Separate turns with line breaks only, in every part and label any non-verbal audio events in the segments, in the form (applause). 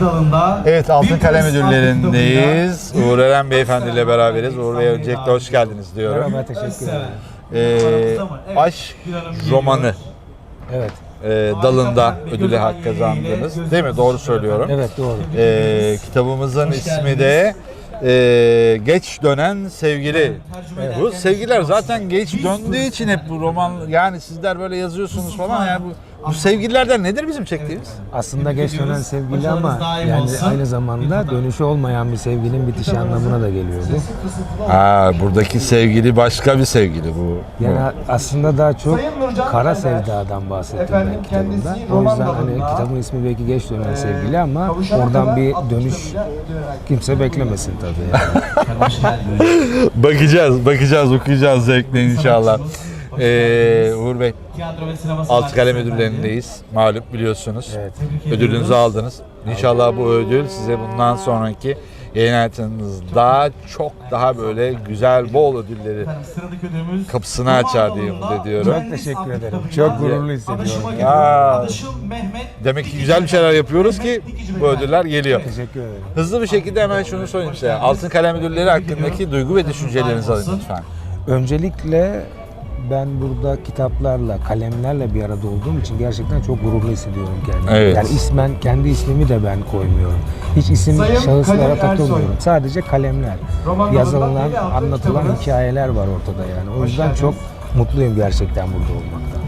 dalında
Evet Altın Kalem
kitabıyla
Uğur Eren Beyefendi ile beraberiz. Uğur Bey öncelikle hoş geldiniz diyorum.
Merhaba, teşekkür ederim.
Ee, aşk romanı
Evet,
e, dalında ödüle hak kazandınız. Değil mi? Doğru söylüyorum.
evet doğru.
Ee, kitabımızın ismi de e, Geç Dönen Sevgili. Bu sevgiler zaten geç döndüğü için hep bu roman yani sizler böyle yazıyorsunuz falan yani bu, bu sevgililerden nedir bizim çektiğimiz?
Aslında geç dönen sevgili ama yani aynı zamanda dönüşü olmayan bir sevginin bitişi anlamına da geliyor bu.
Ha, buradaki sevgili başka bir sevgili bu.
Yani aslında daha çok kara sevdadan bahsettim ben kitabımda. O yüzden hani kitabın ismi belki geç dönen sevgili ama oradan bir dönüş kimse beklemesin tabii. (laughs)
Bakacağız, bakacağız, okuyacağız zevkle inşallah. Ee, Uğur Bey, Altı Kalem Ödüllerindeyiz. Malum biliyorsunuz.
Evet.
Ödülünüzü aldınız. İnşallah bu ödül size bundan sonraki yayın hayatınızda çok daha böyle güzel, bol ödülleri
Sıradaki ödülümüz
kapısını açar diye umut ediyorum.
Çok teşekkür ederim. Çok gururlu hissediyorum.
Aa.
Danışım Mehmet.
Demek ki güzel bir şeyler yapıyoruz ki bu ödüller geliyor.
Teşekkür ederim.
Hızlı bir şekilde hemen şunu sorayım size. Altın Kalem Ödülleri hakkındaki duygu ve düşüncelerinizi alayım lütfen.
Öncelikle ben burada kitaplarla, kalemlerle bir arada olduğum için gerçekten çok gururlu hissediyorum kendimi.
Evet.
Yani ismen, kendi ismimi de ben koymuyorum. Hiç isim
Sayın
şahıslara
Kadir
takılmıyorum.
Ersoy.
Sadece kalemler.
Roman
Yazılan, anlatılan
kitabınız.
hikayeler var ortada yani. O
Hoş
yüzden
geldiniz.
çok mutluyum gerçekten burada olmaktan.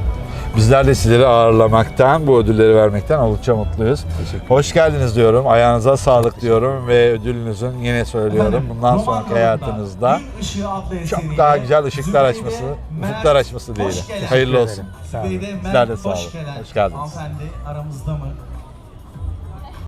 Bizler de sizleri ağırlamaktan, bu ödülleri vermekten oldukça mutluyuz. Hoş geldiniz diyorum. Ayağınıza sağlık diyorum ve ödülünüzün yine söylüyorum. Bundan sonraki hayatınızda çok daha güzel ışıklar açması, ufuklar açması diyelim. Hayırlı olsun. Sizler de sağ olun.
hoş geldin.
Hoş geldiniz.
Aramızda mı?